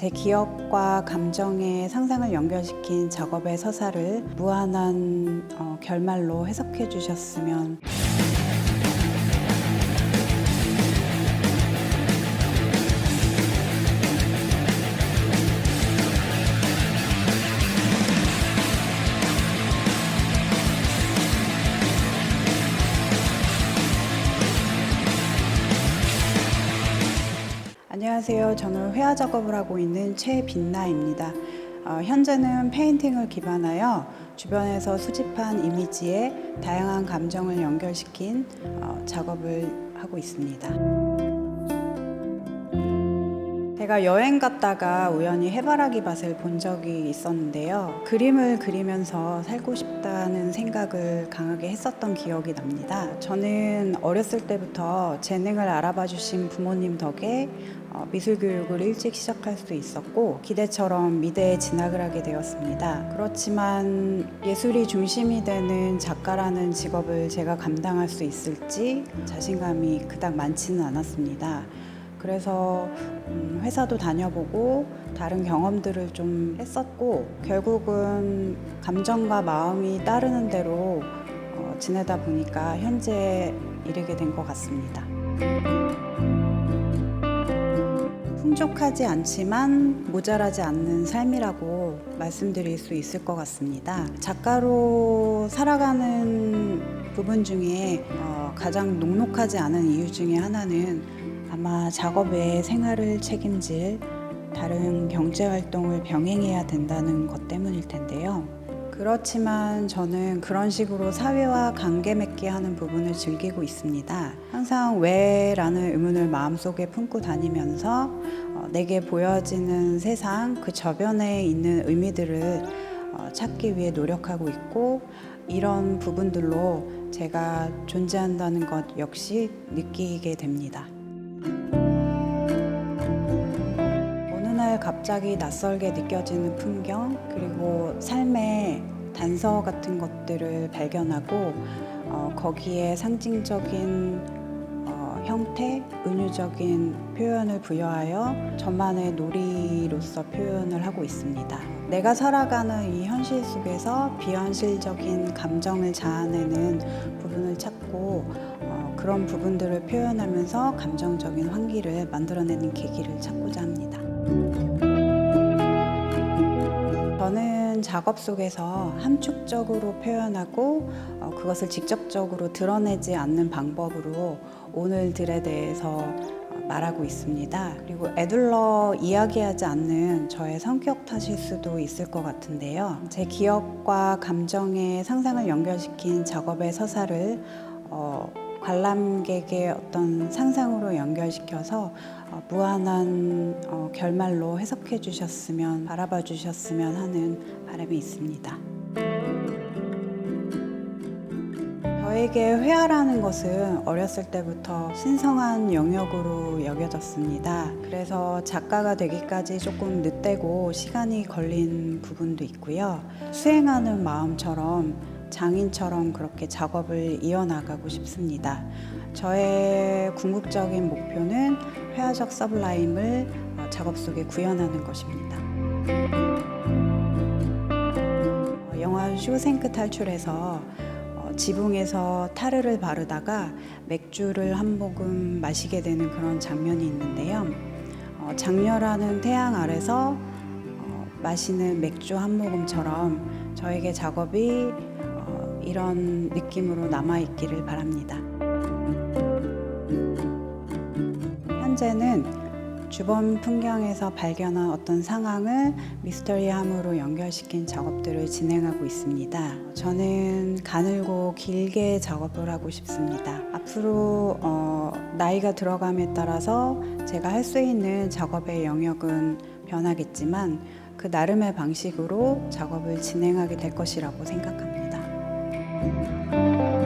제 기억과 감정의 상상을 연결시킨 작업의 서사를 무한한 어, 결말로 해석해 주셨으면 안녕하세요. 저는 회화 작업을 하고 있는 최빛나입니다. 어, 현재는 페인팅을 기반하여 주변에서 수집한 이미지에 다양한 감정을 연결시킨 어, 작업을 하고 있습니다. 제가 여행 갔다가 우연히 해바라기 밭을 본 적이 있었는데요. 그림을 그리면서 살고 싶다는 생각을 강하게 했었던 기억이 납니다. 저는 어렸을 때부터 재능을 알아봐 주신 부모님 덕에 어, 미술 교육을 일찍 시작할 수 있었고 기대처럼 미대에 진학을 하게 되었습니다. 그렇지만 예술이 중심이 되는 작가라는 직업을 제가 감당할 수 있을지 자신감이 그닥 많지는 않았습니다. 그래서 음, 회사도 다녀보고 다른 경험들을 좀 했었고 결국은 감정과 마음이 따르는 대로 어, 지내다 보니까 현재 이르게 된 것 같습니다. 풍족하지 않지만 모자라지 않는 삶이라고 말씀드릴 수 있을 것 같습니다. 작가로 살아가는 부분 중에 어, 가장 녹록하지 않은 이유 중에 하나는 아마 작업에 생활을 책임질 다른 경제 활동을 병행해야 된다는 것 때문일 텐데요. 그렇지만 저는 그런 식으로 사회와 관계 맺게 하는 부분을 즐기고 있습니다. 항상 왜 라는 의문을 마음속에 품고 다니면서 어, 내게 보여지는 세상 그 저변에 있는 의미들을 어, 찾기 위해 노력하고 있고 이런 부분들로 제가 존재한다는 것 역시 느끼게 됩니다. 갑자기 낯설게 느껴지는 풍경 그리고 삶의 단서 같은 것들을 발견하고 어, 거기에 상징적인 어, 형태, 은유적인 표현을 부여하여 저만의 놀이로서 표현을 하고 있습니다. 내가 살아가는 이 현실 속에서 비현실적인 감정을 자아내는 부분을 찾고 어, 그런 부분들을 표현하면서 감정적인 환기를 만들어내는 계기를 찾고자 합니다. 저는 작업 속에서 함축적으로 표현하고 어, 그것을 직접적으로 드러내지 않는 방법으로 오늘들에 대해서 어, 말하고 있습니다. 그리고 애둘러 이야기하지 않는 저의 성격 탓일 수도 있을 것 같은데요. 제 기억과 감정의 상상을 연결시킨 작업의 서사를 어, 관람객의 어떤 상상으로 연결시켜서 어, 무한한 어, 결말로 해석해 주셨으면 바라봐 주셨으면 하는 바람이 있습니다. 저에게 회화라는 것은 어렸을 때부터 신성한 영역으로 여겨졌습니다. 그래서 작가가 되기까지 조금 늦되고 시간이 걸린 부분도 있고요. 수행하는 마음처럼 장인처럼 그렇게 작업을 이어나가고 싶습니다. 저의 궁극적인 목표는 회화적 서블라임을 어, 작업 속에 구현하는 것입니다. 어, 영화 쇼생크 탈출에서 어, 지붕에서 타르를 바르다가 맥주를 한 모금 마시게 되는 그런 장면이 있는데요. 어, 장렬하는 태양 아래서 어, 마시는 맥주 한 모금처럼 저에게 작업이 어, 이런 느낌으로 남아있기를 바랍니다. 현재는 주변 풍경에서 발견한 어떤 상황을 미스터리함으로 연결시킨 작업들을 진행하고 있습니다. 저는 가늘고 길게 작업을 하고 싶습니다. 앞으로 어, 나이가 들어감에 따라서 제가 할 수 있는 작업의 영역은 변하겠지만 그 나름의 방식으로 작업을 진행하게 될 것이라고 생각합니다. Música